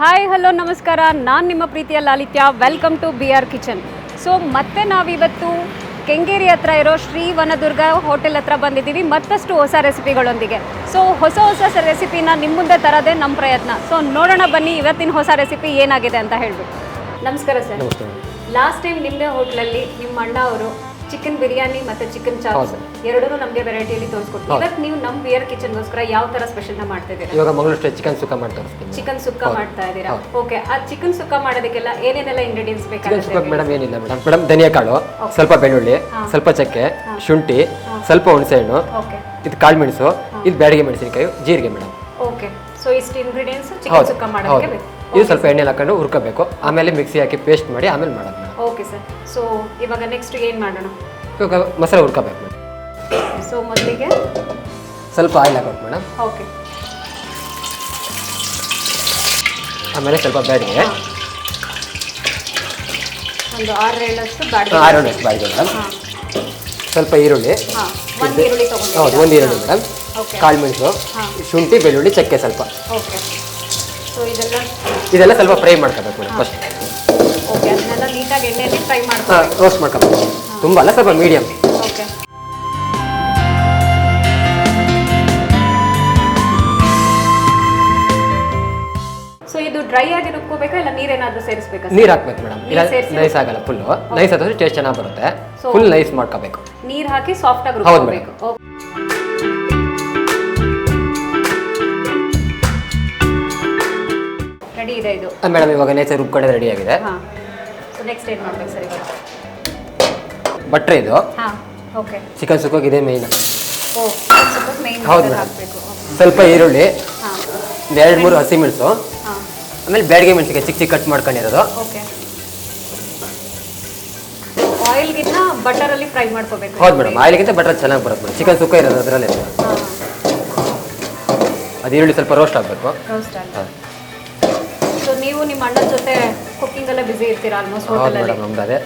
Hello ನಮಸ್ಕಾರ. ನಾನು ನಿಮ್ಮ ಪ್ರೀತಿಯ Lalithya. Welcome to B R kitchen so ಮತ್ತೆ ನಾವಿವತ್ತು ಕೆಂಗೇರಿ ಹತ್ರ ಇರೋ ಶ್ರೀ ವನದುರ್ಗ ಹೋಟೆಲ್ ಹತ್ರ ಬಂದಿದ್ದೀವಿ. ಮತ್ತಷ್ಟು ಹೊಸ ರೆಸಿಪಿಗಳೊಂದಿಗೆ ಸೊ ಹೊಸ ಹೊಸ ರೆಸಿಪಿನ ನಿಮ್ಮ ಮುಂದೆ ತರೋದೇ ನಮ್ಮ ಪ್ರಯತ್ನ. ಸೊ ನೋಡೋಣ ಬನ್ನಿ ಇವತ್ತಿನ ಹೊಸ ರೆಸಿಪಿ ಏನಾಗಿದೆ ಅಂತ ಹೇಳಿಬಿಟ್ಟು. ನಮಸ್ಕಾರ ಸರ್. ಲಾಸ್ಟ್ ಟೈಮ್ ನಿಮ್ಮದೇ ಹೋಟ್ಲಲ್ಲಿ ನಿಮ್ಮ ಅಣ್ಣ ಅವರು ಚಿಕನ್ ಬಿರಿಯಾನಿ ಮತ್ತೆ ಚಿಕನ್ ಚಾಪ್ಸ್. ಎರಡೂ ನಮಗೆ ವೆರೈಟಿಯಲ್ಲಿ ತೋರಿಸ್ಕೊಟ್ಟು ಹೌದು. ಇವತ್ತು ನೀವು ನಮ್ಮ ವಿಯರ್ ಕಿಚನ್ಗೋಸ್ಕರ ಯಾವ ಥರ ಮಾಡ್ತಾ ಇದ್ದೀರಾ? ಇವಾಗ ಮಂಗಳೂರು ಸ್ಟೈಲ್ ಚಿಕನ್ ಸುಕ್ಕ ಮಾಡ್ತಾ ತೋರಿಸ್ತೀನಿ ಚಿಕನ್ ಸುಕ್ಕ ಮಾಡ್ತಾ ಇದ್ದೀರಾ? ಓಕೆ ಆ ಚಿಕನ್ ಸುಕ್ಕ ಮಾಡೋದಕ್ಕೆಲ್ಲ ಏನೇನೆಲ್ಲ ಇಂಗ್ರೀಡಿಯೆಂಟ್ಸ್ ಚಿಕನ್ ಬೇಕಾಗುತ್ತೆ ಸುಕ್ಕ ಮೇಡಮ್ ಏನಿಲ್ಲ ಮೇಡಮ್. ಮೇಡಮ್ ಧನಿಯಾ ಕಾಳು ಸ್ವಲ್ಪ ಬೆಳ್ಳುಳ್ಳಿ ಸ್ವಲ್ಪ ಚಕ್ಕೆ ಶುಂಠಿ ಸ್ವಲ್ಪ ಹುಣಸೆಹಣ್ಣು ಓಕೆ ಇದು ಕಾಳು ಮೆಣಸು ಇದು ಬ್ಯಾಡಿಗೆ ಮೆಣಸಿನಕಾಯಿ ಜೀರಿಗೆ ಮೇಡಮ್. ಓಕೆ ಸೊ ಇಷ್ಟು ಇಂಗ್ರೀಡಿಯೆಂಟ್ಸ್ ಚಿಕನ್ ಸುಕ್ಕ ಮಾಡೋದಕ್ಕೆ ಬೇಕು ಇದು ಸ್ವಲ್ಪ ಎಣ್ಣೆ ಹಾಕೊಂಡು ಹುರ್ಕೋಬೇಕು. ಆಮೇಲೆ ಮಿಕ್ಸಿ ಹಾಕಿ ಪೇಸ್ಟ್ ಮಾಡಿ ಆಮೇಲೆ ಮಾಡೋದು ಸರ್. ಸೊ ಇವಾಗ ನೆಕ್ಸ್ಟ್ ಏನು ಮಾಡೋಣ? ಇವಾಗ ಮಸಾಲೆ ಹುರ್ಕೋಬೇಕು ಮೇಡಮ್. ಸೊ ಮೊದಲಿಗೆ? ಸ್ವಲ್ಪ ಆಯಿಲ್ ಹಾಕೋದು ಮೇಡಮ್. ಓಕೆ ಆಮೇಲೆ ಸ್ವಲ್ಪ ಬ್ಯಾಡಿಗೆ. ಒಂದು ಆರು ಏಳಷ್ಟು ಬಾಡಿಗೆ ಆರು ಬ್ಯಾಡಿಗೆ ಮೇಡಮ್. ಹಾಂ. ಸ್ವಲ್ಪ ಈರುಳ್ಳಿ. ಹಾಂ ಒಂದು ಈರುಳ್ಳಿ ತೊಗೊಂಡು ಹೌದು ಒಂದು ಈರುಳ್ಳಿ ಮೇಡಮ್. ಓಕೆ ಕಾಳು ಮೆಣಸು ಹಾಂ. ಶುಂಠಿ ಬೆಳ್ಳುಳ್ಳಿ ಚಕ್ಕೆ ಸ್ವಲ್ಪ. ಓಕೆ ಸೊ ಇದೆಲ್ಲ? ಇದೆಲ್ಲ ಸ್ವಲ್ಪ ಫ್ರೈ ಮಾಡ್ಕೋಬೇಕು ಮೇಡಮ್ ಫಸ್ಟ್. ನೀಟಾಗಿ ಎಣ್ಣೆಯಲ್ಲಿ ಫ್ರೈ ಮಾಡ್ಕೊ ರೋಸ್ಟ್ ಮಾಡ್ಕೋಬೇಕು ತುಂಬ ಅಲ್ಲ ಸ್ವಲ್ಪ ಮೀಡಿಯಮ್ ಓಕೆ ಸೊ ಇದು ಡ್ರೈ ಆಗಿ ರುಬ್ಕೋಬೇಕಾ ಇಲ್ಲ ನೀರೇನಾದ್ರೂ ಸೇರಿಸ್ಬೇಕಾ? ನೀರು ಹಾಕ್ಬೇಕು ಮೇಡಮ್ ಇಲ್ಲ ನೀರ್ ಸೇರ್ಸಿ ನೈಸ್ ಆಗಲ್ಲ ಫುಲ್ಲು ನೈಸ್ ಆದ್ರೆ ಟೇಸ್ಟ್ ಚೆನ್ನಾಗಿ ಬರುತ್ತೆ. So- ಫುಲ್ ನೈಸ್ ಮಾಡ್ಕೋಬೇಕು. ನೀರ್ ಹಾಕಿ ಸಾಫ್ಟ್ ಆಗಿ ಹೌದು ರುಬ್ಕೋಬೇಕು. ರೆಡಿ ಇದೆ ಇದು. ಮೇಡಮ್ ಇವಾಗ ನೈಸ್ ರುಬ್ಕೊಂಡೆ ರೆಡಿ ಆಗಿದೆ. ಹಾ. ನೆಕ್ಸ್ಟ್ ಏನು ಮಾಡ್ಬೇಕು ಸರ್ ಬಟ್ರೆ ಇದು? ಹಾ ಓಕೆ ಚಿಕನ್ ಸುಕ್ಕೋಗಿ ಇದೆ ಮೇಯ್ನ್ ಓ ಸ್ವಲ್ಪ ಮೇನ್ ಹೌದು. ಮೇಡಮ್. ಹಾಕಬೇಕು ಸ್ವಲ್ಪ ಈರುಳ್ಳಿ ಹಾ. ಒಂದು ಎರಡು ಮೂರು ಹಸಿಮೆಣಸು ಹಾ. ಆಮೇಲೆ ಬ್ಯಾಡಿಗೆ ಮೆಣಸಿಗೆ ಚಿಕ್ಕ ಚಿಕ್ಕ ಕಟ್ ಮಾಡ್ಕೊಂಡಿರೋದು. ಓಕೆ ಆಯಿಲ್ಗಿನ್ನ ಬಟರಲ್ಲಿ ಫ್ರೈ ಮಾಡ್ಕೋಬೇಕು. ಹೌದು ಮೇಡಮ್ ಆಯಿಲ್ಗಿಂತ ಬಟರ್ ಚೆನ್ನಾಗಿ ಬರುತ್ತೆ ಮೇಡಮ್. ಚಿಕನ್ ಸುಕ್ಕ ಇರೋದು ಅದರಲ್ಲೇ. ಅದು ಈರುಳ್ಳಿ ಸ್ವಲ್ಪ ರೋಸ್ಟ್ ಆಗಬೇಕು. ರೋಸ್ಟ್ ಸೊ ನೀವು ನಿಮ್ಮ ಅಣ್ಣನ ಜೊತೆ ಕುಕ್ಕಿಂಗ್ ಎಲ್ಲ ಬಿಸಿ ಇರ್ತೀರಾ ಆಲ್ಮೋಸ್ಟ್ ಹೌದು ಹೋಟೆಲಲ್ಲಿ ಮೇಡಮ್ ನಮ್ದು ಅದೇ.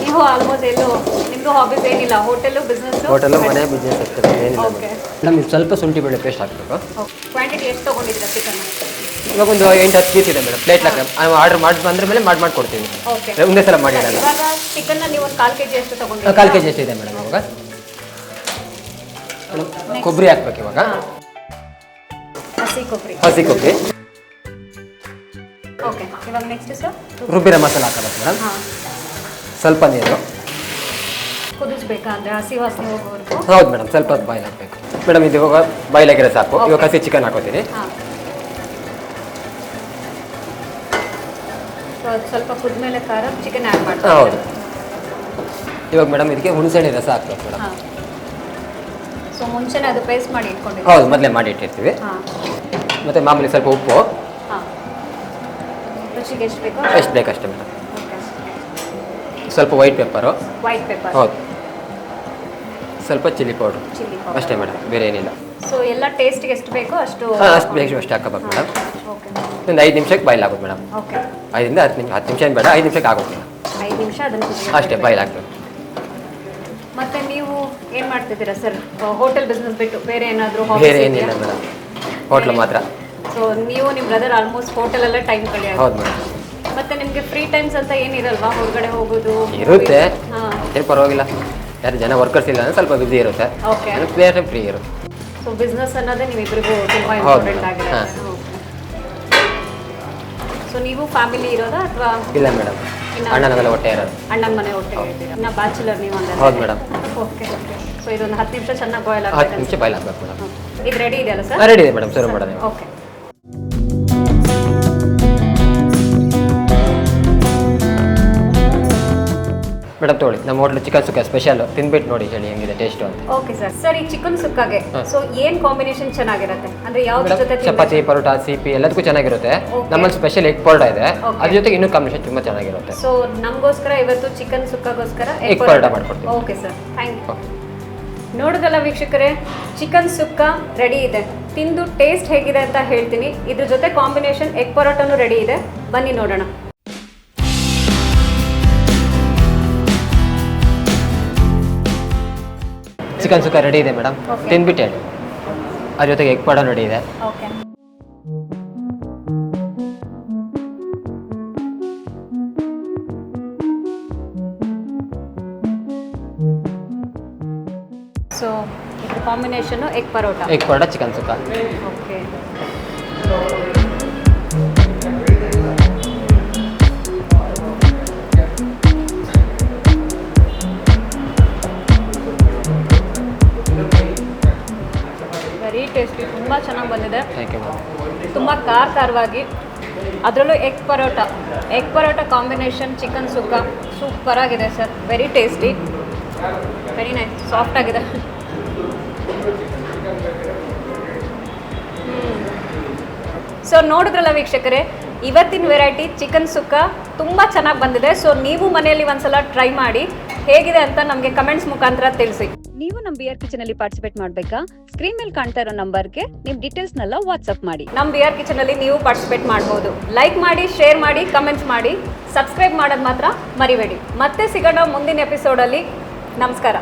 ನೀವು ಆಲ್ಮೋಸ್ಟ್ ಎಲ್ಲೂ ನಿಮ್ದು ಹಾಬೀಸ್ ಏನಿಲ್ಲ? ಹೋಟೆಲು ಬಿಸ್ನೆಸ್ ಹೋಟೆಲು ಮನೆ ಬಿಸ್ನೆಸ್ ಆಗ್ತದೆ ಏನಿಲ್ಲ ಓಕೆ ಮೇಡಮ್ ಇದು ಸ್ವಲ್ಪ ಶುಂಠಿ ಬೆಳ್ಳುಳ್ಳಿ ಪೇಸ್ಟ್ ಹಾಕಬೇಕು. ಕ್ವಾಂಟಿಟಿ ಎಷ್ಟು ತೊಗೊಂಡಿದ್ದೀರಾ ಚಿಕನ್ ಇವಾಗ ಒಂದು ಎಂಟು ಹತ್ತು ಪೀಸ್ ಇದೆ ಮೇಡಮ್ ಪ್ಲೇಟ್ ಹಾಕಿ ನಾವು ಆರ್ಡರ್ ಮಾಡಿ ಬಂದ್ರ ಮೇಲೆ ಮಾಡಿ ಮಾಡ್ಕೊಡ್ತೀವಿ ಓಕೆ ಒಂದೇ ಸಲ ಮಾಡಿ ಇಡಲ್ಲ ಇವಾಗ ಚಿಕನ್ನ ನೀವು ಒಂದು ಕಾಲು ಕೆ ಜಿ ಎಷ್ಟು ತೊಗೊಂಡಿದ್ದೀರಾ ಕಾಲು ಕೆ ಜಿ ಎಷ್ಟಿದೆ ಮೇಡಮ್ ಇವಾಗ. ಕೊಬ್ಬರಿ ಹಾಕ್ಬೇಕು ಇವಾಗ. ಹಸಿ ಕೊಬ್ಬರಿ. ಹಸಿ ಕೊಬ್ಬರಿ. ಓಕೆ ಇವಾಗ ನೆಕ್ಸ್ಟ್ ಸರ್ ರುಬ್ಬಿರೋ ಮಸಾಲ ಹಾಕಬೇಕು ಮೇಡಮ್ ಸ್ವಲ್ಪ ನೀರು. ಕುದಿಸ್ಬೇಕಾ ಅಂದರೆ ಹಸಿ ವಾಸನೆ ಹೋಗೋವರೆಗೂ? ಹೌದು ಮೇಡಮ್ ಸ್ವಲ್ಪ ಹೊತ್ತು ಬಾಯ್ಲ್ ಹಾಕಬೇಕು. ಮೇಡಮ್ ಇದು ಇವಾಗ ಬಾಯ್ಲ್ ಆಗಿರೋ ಸಾಕು ಇವಾಗ ಹಸಿ ಚಿಕನ್ ಹಾಕೋತೀನಿ ಹಾಂ. ಸೊ ಅದು ಸ್ವಲ್ಪ ಕುದ್ಮೇಲೆ ಖಾರ ಚಿಕನ್ ಆ್ಯಡ್ ಮಾಡ್ತೀನಿ ಹೌದು. ಇವಾಗ ಮೇಡಮ್ ಇದಕ್ಕೆ ಹುಣಸೆಹಣ್ಣಿ ರಸ ಹಾಕ್ಬೇಕು ಮೇಡಮ್ ಸೊ ಮುಂಚೆನೇ ಅದು ಪೇಸ್ಟ್ ಮಾಡಿ ಇಟ್ಕೊಂಡಿದ್ದೀವಿ ಹೌದು ಮೊದಲೇ ಮಾಡಿ ಇಟ್ಟಿರ್ತೀವಿ. ಮತ್ತು ಮಾಮೂಲಿ ಸ್ವಲ್ಪ ಉಪ್ಪು. ರುಚಿಗೆ ಎಷ್ಟು ಬೇಕು ಎಷ್ಟು ಬೇಕಷ್ಟೇ ಮೇಡಮ್. ಸ್ವಲ್ಪ ವೈಟ್ ಪೆಪ್ಪರು ವೈಟ್ ಪೆಪ್ಪರ್ ಹೌದು. ಸ್ವಲ್ಪ ಚಿಲ್ಲಿ ಪೌಡ್ರು ಚಿಲ್ಲಿ ಅಷ್ಟೇ ಮೇಡಮ್ ಬೇರೆ ಏನಿಲ್ಲ. ಸೊ ಎಲ್ಲ ಟೇಸ್ಟ್ಗೆ ಎಷ್ಟು ಬೇಕೋ ಅಷ್ಟು ಹಾಂ ಅಷ್ಟು ಬೇಕು ಅಷ್ಟು ಹಾಕೋಬೇಕು ಮೇಡಮ್. ಓಕೆ ಒಂದು ಐದು ನಿಮಿಷಕ್ಕೆ ಬಾಯ್ಲ್ ಆಗೋದು ಮೇಡಮ್. ಓಕೆ ಐದರಿಂದ ಹತ್ತು ನಿಮಿಷ ಹತ್ತು ನಿಮಿಷ ಏನು ಬೇಡ ಐದು ನಿಮಿಷಕ್ಕೆ ಆಗೋದು ಮೇಡಮ್. ಐದು ನಿಮಿಷ ಅದನ್ನು ಅಷ್ಟೇ ಬಾಯ್ಲ್ ಆಗ್ತದೆ. ಮತ್ತೆ ನೀವು ಏನು ಮಾಡ್ತಿದ್ದೀರಾ ಸರ್? ಹೋಟೆಲ್ ಬಿಸ್ನೆಸ್ ಬಿಟ್ಟು ಬೇರೆ ಏನಾದರೂ ಬೇರೆ ಏನಿಲ್ಲ ಮೇಡಮ್. ಹೋಟ್ಲು ಮಾತ್ರ. ಸೊ ನೀವು ನಿಮ್ಮ ಬ್ರದರ್ ಆಲ್ಮೋಸ್ಟ್ ಹೋಟೆಲಲ್ಲೇ ಟೈಮ್ ಕಳೆಯೋದು ಹೌದು ಮೇಡಮ್ ಮತ್ತೆ ನಿಮಗೆ ಫ್ರೀ ಟೈಮ್ಸ್ ಅಂತ ಏನಿರಲ್ವಾ ಹೊರಗಡೆ ಹೋಗೋದು? ಇರುತ್ತೆ. ಹಾಂ. ಏನು ಪರವಾಗಿಲ್ಲ. ಯಾರು ಜನ ವರ್ಕರ್ಸ್ ಇಲ್ಲ ಅಂದ್ರೆ ಸ್ವಲ್ಪ ಬಿಸಿ ಇರುತ್ತೆ. ಓಕೆ ಬೇರೆ ಫ್ರೀ ಇರುತ್ತೆ. ಸೊ ಬಿಸ್ನೆಸ್ ಅನ್ನೋದೇ ನಿಮ್ಮಿಬ್ಬರಿಗೂ ತುಂಬ ಇಂಪಾರ್ಟೆಂಟ್ madam. ಆಗಿರುತ್ತೆ ಸೊ ನೀವು ಫ್ಯಾಮಿಲಿ ಇರೋದಾ ಅಥವಾ ಇಲ್ಲ ಮೇಡಮ್ ಅಣ್ಣನವೆಲ್ಲ ಹೊಟ್ಟೆ ಇರೋದು. ಅಣ್ಣನ ಮನೆ ಒಟ್ಟಿಗೆ ಇದ್ದೀರಾ? ಇನ್ನು ಬ್ಯಾಚುಲರ್ ನೀವು ಅಂದ್ರೆ? ಹೌದು ಮೇಡಮ್ ಓಕೆ ಓಕೆ ಸೊ ಇದೊಂದು ಹತ್ತು ನಿಮಿಷ ಚೆನ್ನಾಗಿ ಬಾಯ್ಲ್ ಹತ್ತು ಆಗಬೇಕು ನಿಮಿಷ ಬಾಯ್ಲ್ ಹಾಕ್ಬೇಕು ಮೇಡಮ್ ಇದು ರೆಡಿ ಇದೆಯಲ್ಲ ಸರ್ ರೆಡಿ ಇದೆ ಮೇಡಮ್ ಸರ್ ಓಕೆ ಮೇಡಮ್ ತೊಗೊಳ್ಳಿ ನಮ್ಮ ಹೋಟ್ಲು ಚಿಕನ್ ಸುಕ್ಕ ಸ್ಪೆಷಲ್ ತಿನ್ಬಿಟ್ಟು ನೋಡಿ ಹೇಳಿ ಹೆಂಗಿದೆ ಟೇಸ್ಟ್ ಅಂತ. ಓಕೆ ಸರ್ ಸರ್ ಈ ಚಿಕನ್ ಸುಕ್ಕಾಗೆ. ಸೊ ಏನ್ ಕಾಂಬಿನೇಷನ್ ಚೆನ್ನಾಗಿರುತ್ತೆ? ಅಂದ್ರೆ ಯಾವ ಜೊತೆ ಚಪಾತಿ ಪರೋಟ ಸಿಪಿ ಎಲ್ಲದಕ್ಕೂ ಚೆನ್ನಾಗಿರುತ್ತೆ. ನಮ್ಮಲ್ಲಿ ಸ್ಪೆಷಲ್ ಎಗ್ ಪರೋಟ ಇದೆ. ಅದ್ರ ಜೊತೆಗೆ ಇನ್ನೂ ಕಾಂಬಿನೇಷನ್ ತುಂಬಾ ಚೆನ್ನಾಗಿರುತ್ತೆ. ಸೊ ನಮಗೋಸ್ಕರ ಇವತ್ತು ಚಿಕನ್ ಸುಕ್ಕಗೋಸ್ಕರ Egg ಪರೋಟ ಮಾಡ್ಕೊಡ್ತೀವಿ. ಓಕೆ ಸರ್ ಥ್ಯಾಂಕ್ ಯು ನೋಡೋದಲ್ಲ ನೋಡಿದ್ರಲ್ಲ ವೀಕ್ಷಕರೇ ಚಿಕನ್ ಸುಕ್ಕ ರೆಡಿ ಇದೆ. ತಿಂದು ಟೇಸ್ಟ್ ಹೇಗಿದೆ ಅಂತ ಹೇಳ್ತೀನಿ. ಇದ್ರ ಜೊತೆ ಕಾಂಬಿನೇಷನ್ ಎಗ್ ಪರೋಟನು ರೆಡಿ ಇದೆ. ಬನ್ನಿ ನೋಡೋಣ. ಚಿಕನ್ ಸುಕ್ಕ ರೆಡಿ ಇದೆ ಮೇಡಮ್ Okay. ತಿಂದ್ಬಿಟ್ಟು ಹೇಳಿ. ಅದ್ರ ಜೊತೆಗೆ ಎಗ್ ಪಡ ರೆಡಿ ಇದೆ. ಓಕೆ సో ఇక్కడ కాంబినేషన్ ఎగ్ ಎಗ್ ಪಡ ಚಿಕನ್ ಸುಕ್ಕ. ఓకే ಬಂದಿದೆ ತುಂಬ ಖಾರ ಖಾರವಾಗಿ. ಅದರಲ್ಲೂ egg parotta. Egg parotta combination chicken sukka. Super ಆಗಿದೆ sir very tasty very nice soft ಆಗಿದೆ. ಸೊ ನೋಡಿದ್ರಲ್ಲ ವೀಕ್ಷಕರೇ ಇವತ್ತಿನ ವೆರೈಟಿ ಚಿಕನ್ ಸುಕ್ಕ ತುಂಬ ಚೆನ್ನಾಗಿ ಬಂದಿದೆ. ಸೊ ನೀವು ಮನೆಯಲ್ಲಿ ಒಂದ್ಸಲ ಟ್ರೈ ಮಾಡಿ. ಹೇಗಿದೆ ಅಂತ ನಮಗೆ ಕಮೆಂಟ್ಸ್ ಮುಖಾಂತರ ತಿಳಿಸಿ. ನೀವು ನಮ್ ಬಿಆರ್ ಕಿಚನ್ ಅಲ್ಲಿ ಪಾರ್ಟಿಸಿಪೇಟ್ ಮಾಡಬೇಕಾ? ಸ್ಕ್ರೀನ್ ಮೇಲೆ ಕಾಣ್ತಾ ಇರೋ ನಂಬರ್ಗೆ ನಿಮ್ ಡೀಟೇಲ್ಸ್ ನೆಲ್ಲ ವಾಟ್ಸ್ಆಪ್ ಮಾಡಿ. ನಮ್ ಬಿಆರ್ ಕಿಚನ್ ಅಲ್ಲಿ ನೀವು ಪಾರ್ಟಿಸಿಪೇಟ್ ಮಾಡಬಹುದು ಲೈಕ್ ಮಾಡಿ ಶೇರ್ ಮಾಡಿ ಕಮೆಂಟ್ಸ್ ಮಾಡಿ. ಸಬ್ಸ್ಕ್ರೈಬ್ ಮಾಡೋದು ಮಾತ್ರ ಮರಿಬೇಡಿ. ಮತ್ತೆ ಸಿಗೋಣ ಮುಂದಿನ ಎಪಿಸೋಡಲ್ಲಿ ನಮಸ್ಕಾರ.